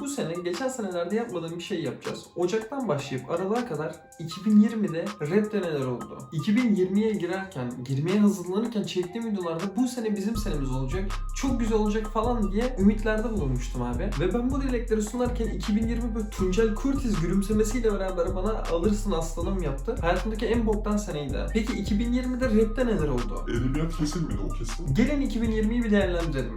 Bu sene geçen senelerde yapmadığım bir şey yapacağız. Ocaktan başlayıp Aralık'a kadar 2020'de rapte neler oldu? 2020'ye girerken, girmeye hazırlanırken çektiğim videolarda bu sene bizim senemiz olacak, çok güzel olacak falan diye ümitlerde bulunmuştum abi. Ve ben bu dilekleri sunarken 2020 böyle Tuncel Kurtiz gülümsemesiyle beraber bana alırsın aslanım yaptı. Hayatımdaki en boktan seneydi. Peki 2020'de rapte neler oldu? Edebiyat kesilmedi o kesin. Gelin 2020'yi bir değerlendirelim.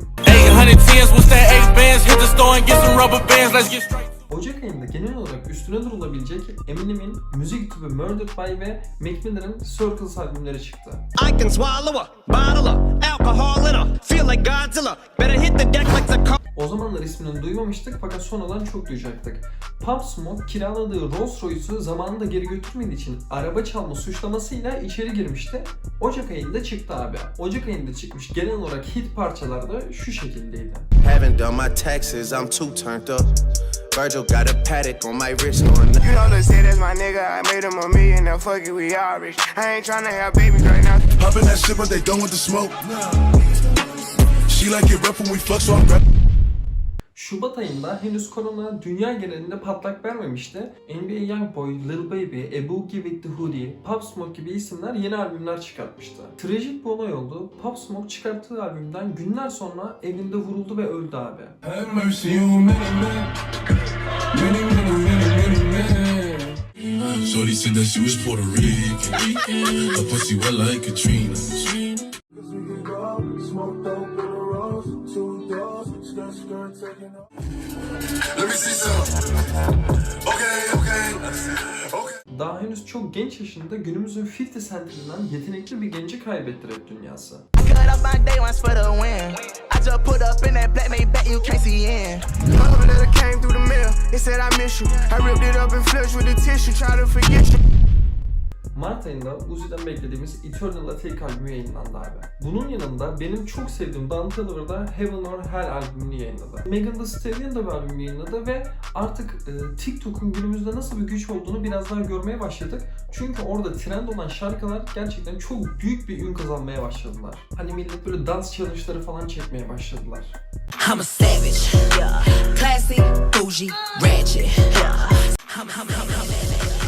810 tens, what's that? Eight bands, hit the store and get some rubber bands. Let's get straight. Ocak ayında genel olarak üstüne durulabilecek Eminem'in müzik tipi Murdered By ve Mac Miller'ın Circles albümleri çıktı. I can swallow a bottle of alcohol in her. Feel like Godzilla. Better hit the deck like the. O zamanlar ismini duymamıştık fakat sonradan çok duyacaktık. Pop Smoke kiraladığı Rolls Royce'u zamanında geri götürmediği için araba çalma suçlamasıyla içeri girmişti. Ocak ayında çıktı abi. Ocak ayında çıkmış genel olarak hit parçalar da şu şekildeydi. Haven't done my taxes, I'm too turned up. Virgil got a paddock on my wrist going You know, say that's my nigga. I made him a million. Now fuck it, we all rich. I ain't tryna have babies right now. Poppin' that shit, but they done with the smoke. She like it rough when we fuck, so I'm rap. Şubat ayında henüz korona dünya genelinde patlak vermemişti. NBA Youngboy, Lil Baby, A Boogie with the Hoodie, Pop Smoke gibi isimler yeni albümler çıkartmıştı. Trajik bir olay oldu. Pop Smoke çıkarttığı albümden günler sonra evinde vuruldu ve öldü abi. Shorty said that she was Puerto Rican. Her pussy wet like Katrina. Daha henüz çok genç yaşında günümüzün 50 Cent'inden yetenekli bir genci kaybetti rap dünyası. Mart ayında Uzi'den beklediğimiz Eternal Atake albümü yayınlandı abi. Bunun yanında benim çok sevdiğim Dan Toliver Heaven or Hell albümünü yayınladı. Megan Thee Stallion da bir albüm yayınladı ve artık e, TikTok'un günümüzde nasıl bir güç olduğunu biraz daha görmeye başladık. Çünkü orada trend olan şarkılar gerçekten çok büyük bir ün kazanmaya başladılar. Hani millet böyle dans challenge'ları falan çekmeye başladılar. I'm a savage. Yeah. Classy, bougie, ratchet. Yeah. I'm, I'm, I'm, I'm. Ne oluyor lan?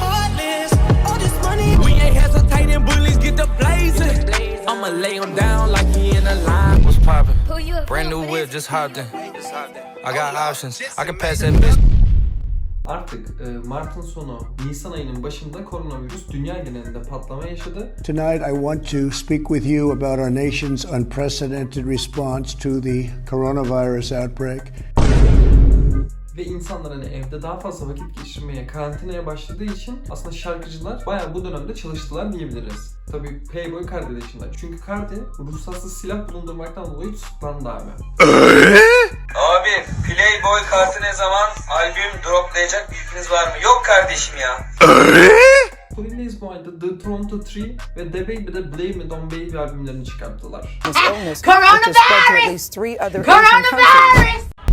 Heartless. All this money. We ain't hesitating, bullies get the blazing. I'ma lay him down like he in a line. What's poppin'? Brand new whip, just hopped in. I got oh, options. I can pass that bitch. Artık e, Mart'ın sonu, Nisan ayının başında koronavirüs dünya genelinde patlama yaşadı Tonight I want to speak with you about our nation's unprecedented response to the coronavirus outbreak. ve insanlar hani evde daha fazla vakit geçirmeye, karantinaya başladığı için aslında şarkıcılar bayağı bu dönemde çalıştılar diyebiliriz. Tabii Playboy Cardi dışında. Çünkü Cardi ruhsatsız silah bulundurmaktan dolayı tutuklandı abi. Abi Playboy kartı ne zaman albüm droplayacak bir fikriniz var mı? Yok kardeşim ya. Police bu ayda The Toronto 3 ve The Baby'de Blame It On Baby albümlerini çıkarttılar.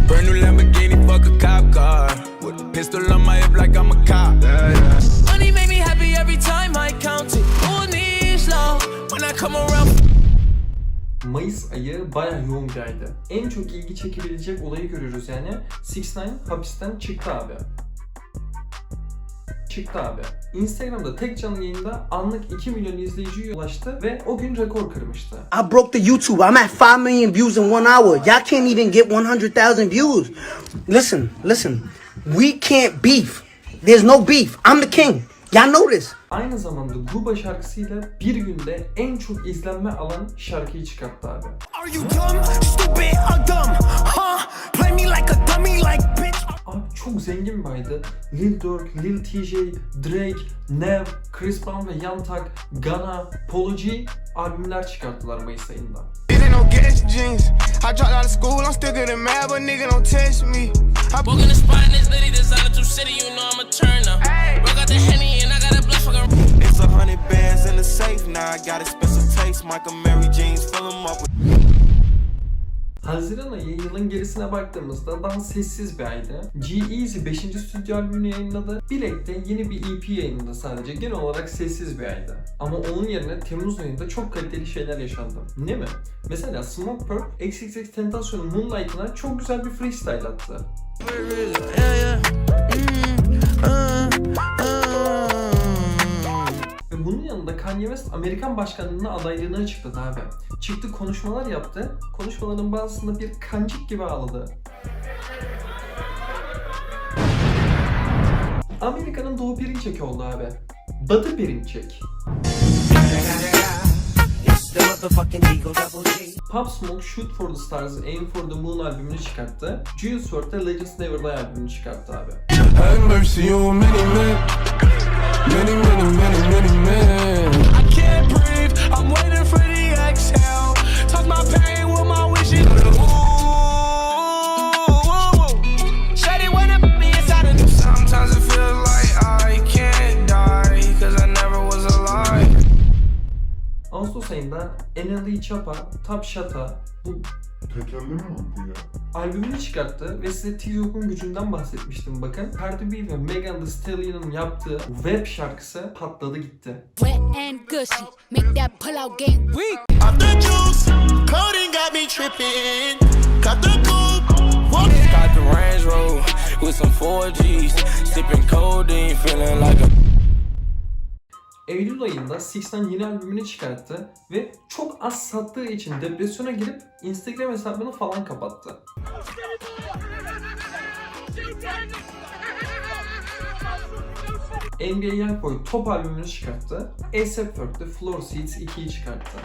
Brand new Lamborghini, fuck a cop car. With a pistol on my hip like I'm a cop. Money make me happy every time I count it. Who needs love when I come around? Mayıs ayı bayağı yoğun bir aydı. En çok ilgi çekebilecek olayı görüyoruz yani. 6 9 hapisten çıktı abi. Çıktı abi. Instagram'da tek canlı yayında anlık 2 milyon izleyiciye ulaştı ve o gün rekor kırmıştı. I broke the YouTube. I'm at 5 million views in one hour. Y'all can't even get 100,000 views. Listen, listen. We can't beef. There's no beef. I'm the king. Y'all know this. Aynı zamanda Guba şarkısıyla bir günde en çok izlenme alan şarkıyı çıkarttı abi. Are you dumb, stupid, or dumb? Huh? Play me like a dummy, like bitch. Abi çok zengin bir aydı. Lil Durk, Lil TJ, Drake, Nev, Chris Brown ve Thug, Gunna, Polo G albümler çıkarttılar Mayıs ayında. These ain't no gas jeans. I dropped out of school. I'm still getting mad, but nigga don't test me. I Walk in the spot and this lady designer to city, you know I'm a turner. Rock out the henny and I got a blood fucking. It's a hundred bands in the safe now. I got expensive taste. Michael Mary jeans, fill 'em up with. Haziran ayı yılın geri gerisine baktığımızda daha sessiz bir aydı. G-Eazy 5. stüdyo albümünü yayınladı. Bilek de yeni bir EP yayınladı sadece. Genel olarak sessiz bir aydı. Ama onun yerine Temmuz ayında çok kaliteli şeyler yaşandı. Ne mi? Mesela Smoke Purp, XXX Moonlight'ına çok güzel bir freestyle attı. Kanye West Amerikan başkanlığına adaylığını açıkladı abi. Çıktı konuşmalar yaptı. Konuşmaların bazısında bir kancık gibi ağladı. Amerika'nın Doğu Perinçek oldu abi. Batı Perinçek. Pop Smoke Shoot for the Stars, Aim for the Moon albümünü çıkarttı. WRLD de Legends Never Die albümünü çıkarttı abi. Ayında NLE Choppa, Top Shot'a bu Tekerleme mi bu ya? albümünü çıkarttı ve size T-Zok'un gücünden bahsetmiştim bakın. Cardi B ve Megan Thee Stallion'ın yaptığı web şarkısı patladı gitti. Wet and gushy, make that pull out game weak. Off the juice, codeine got me tripping. Cut the coupe, walk Got the Range Rover with some 4Gs. Sipping codeine, feeling like a Eylül ayında Sixten yeni albümünü çıkarttı ve çok az sattığı için depresyona girip Instagram hesabını falan kapattı. NBA Youngboy top albümünü çıkarttı. A$AP Ferg de Floor Seats 2'yi çıkarttı.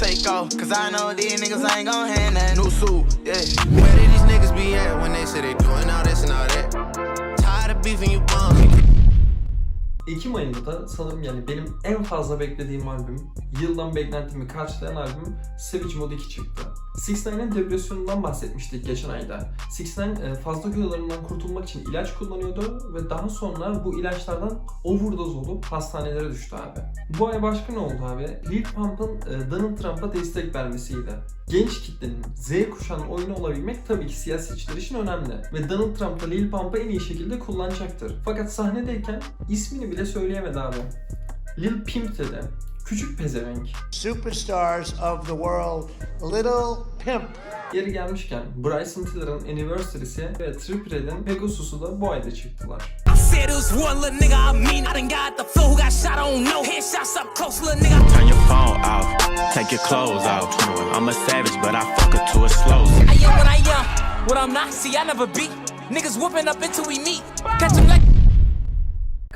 Take off, cause I know these niggas ain't gon' hand that new suit. Yeah. Ekim ayında da sanırım yani benim en fazla beklediğim albüm, yıldan beklentimi karşılayan albüm Savage Mode 2 çıktı. 6ix9ine depresyonundan bahsetmiştik geçen ayda. 6ix9ine e, fazla kilolarından kurtulmak için ilaç kullanıyordu ve daha sonra bu ilaçlardan overdose olup hastanelere düştü abi. Bu ay başka ne oldu abi? Lil Pump'ın e, Donald Trump'a destek vermesiydi. Genç kitlenin, Z kuşağının oyunu olabilmek tabii ki siyasetçiler için önemli. Ve Donald Trump da Lil Pump'ı en iyi şekilde kullanacaktır. Fakat sahnedeyken ismini bile söyleyemedi abi. Lil Pimp dedi. Küçük pezevenk. Superstars of the world, Little Pimp. Yeri gelmişken Bryson Tiller'ın Anniversary'si ve Trip Red'in Pegasus'u da bu ayda çıktılar. Niggas whooping up until we meet. Catch 'em like.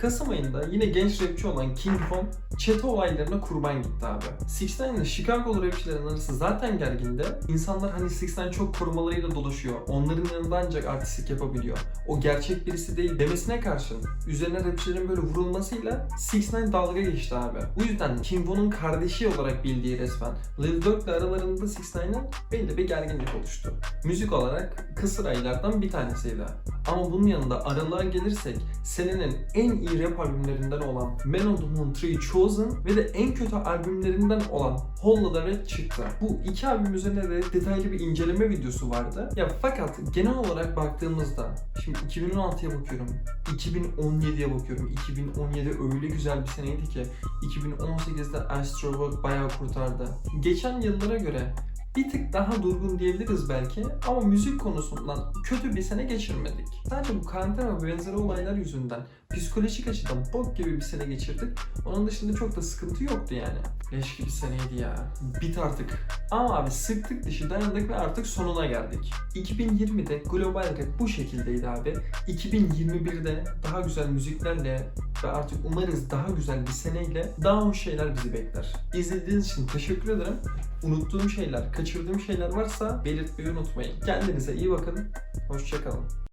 Kasım ayında yine genç rapçi olan King Von çete olaylarına kurban gitti abi. Sixten ile Chicago'lu rapçilerin arası zaten gergindi. İnsanlar hani Sixten çok korumalarıyla dolaşıyor. Onların yanında ancak artistlik yapabiliyor. O gerçek birisi değil demesine karşın üzerine rapçilerin böyle vurulmasıyla Sixten dalga geçti abi. Bu yüzden King Von'un kardeşi olarak bildiği resmen Lil Durk ile aralarında Sixten'in belli bir gerginlik oluştu. Müzik olarak kısır aylardan bir tanesiydi. Ama bunun yanında aralığa gelirsek senenin en iyi rap albümlerinden olan Man on the Moon 3 Chosen ve de en kötü albümlerinden olan Holla da Red çıktı. Bu iki albüm üzerine de detaylı bir inceleme videosu vardı. Ya fakat genel olarak baktığımızda şimdi 2016'ya bakıyorum, 2017'ye bakıyorum. 2017 öyle güzel bir seneydi ki 2018'de Astro World bayağı kurtardı. Geçen yıllara göre bir tık daha durgun diyebiliriz belki ama müzik konusundan kötü bir sene geçirmedik. Sadece bu karantina ve benzeri olaylar yüzünden psikolojik açıdan bok gibi bir sene geçirdik. Onun dışında çok da sıkıntı yoktu yani. Leş gibi seneydi ya. Bit artık. Ama abi sıktık dişi dayandık ve artık sonuna geldik. 2020'de global rap bu şekildeydi abi. 2021'de daha güzel müziklerle ve artık umarız daha güzel bir seneyle daha hoş şeyler bizi bekler. İzlediğiniz için teşekkür ederim. Unuttuğum şeyler, kaçırdığım şeyler varsa belirtmeyi unutmayın. Kendinize iyi bakın. Hoşçakalın.